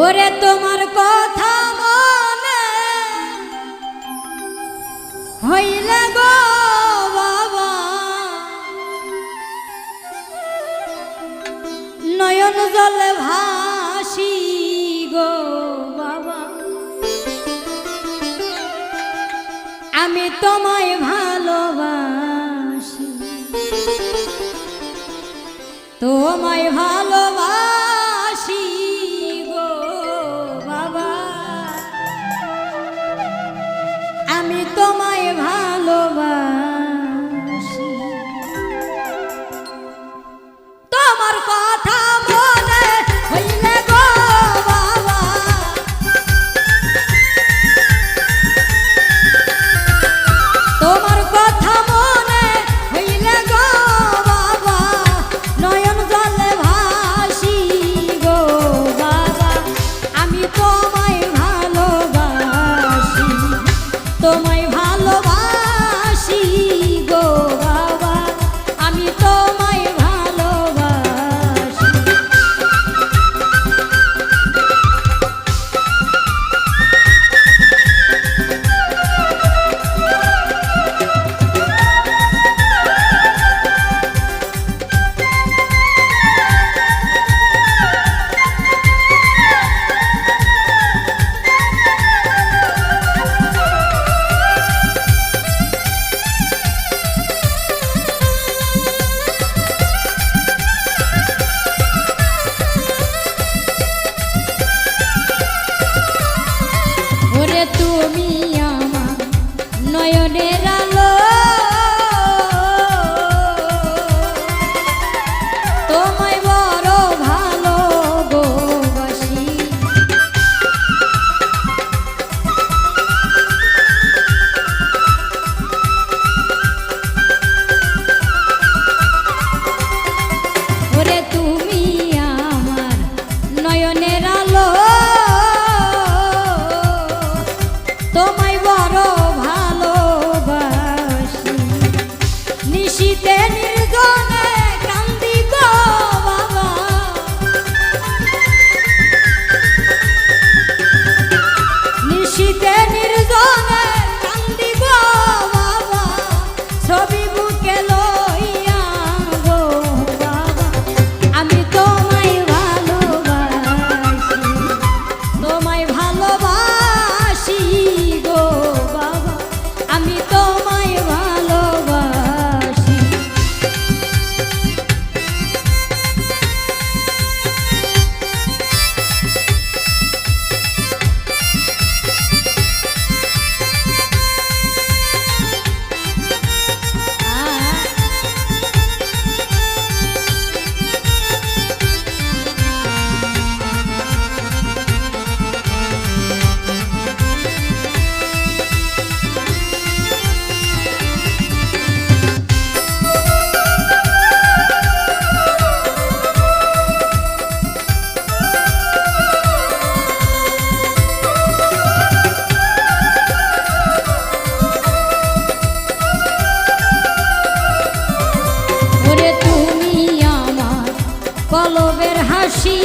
ওরে তোমার কথা মনে হইলে গো বাবা। নয়ন জলে ভাসি গো বাবা। আমি তোমায় ভালোবাসি। তোমায় ভালোবাসি। দরকার নয়নের কলবের হাসি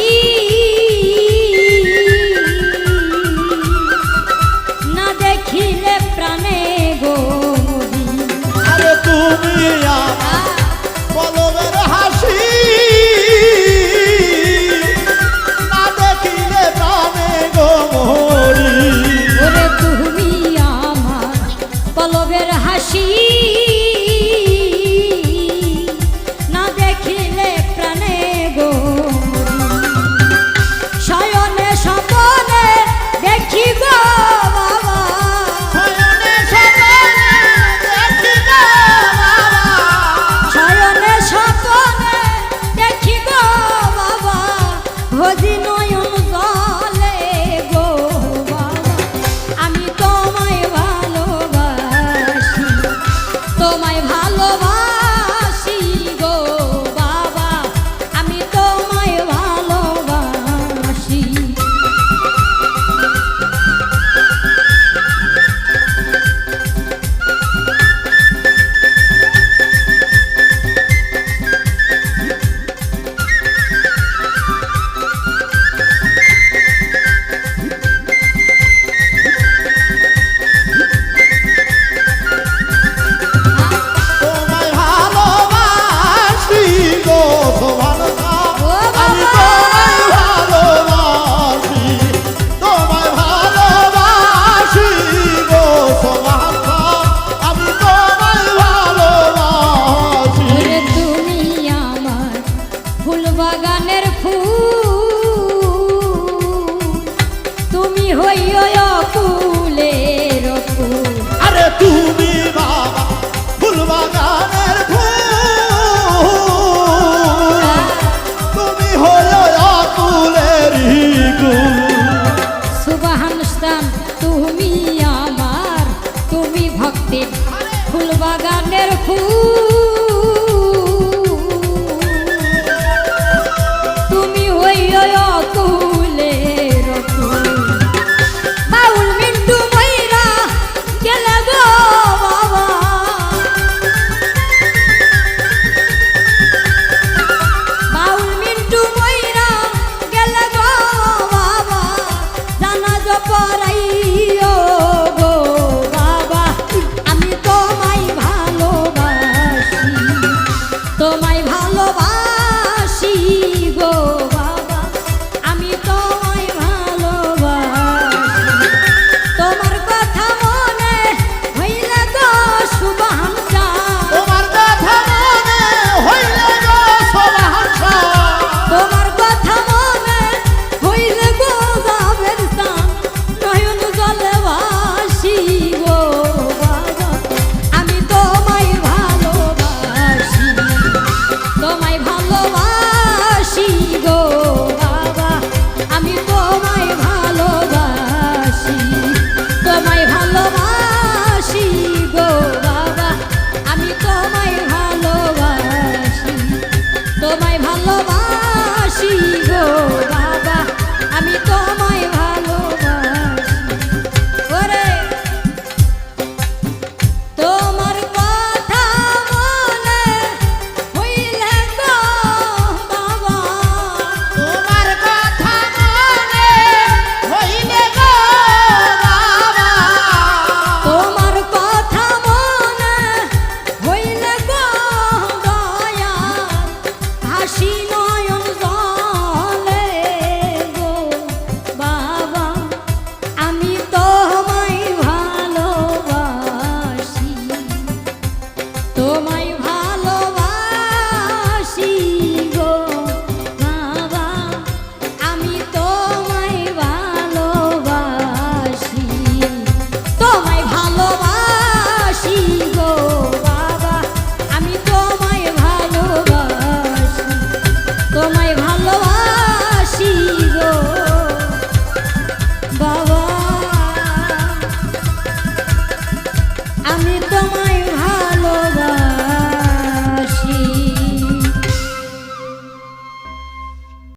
ফুল বাগানের ফুল। হাসি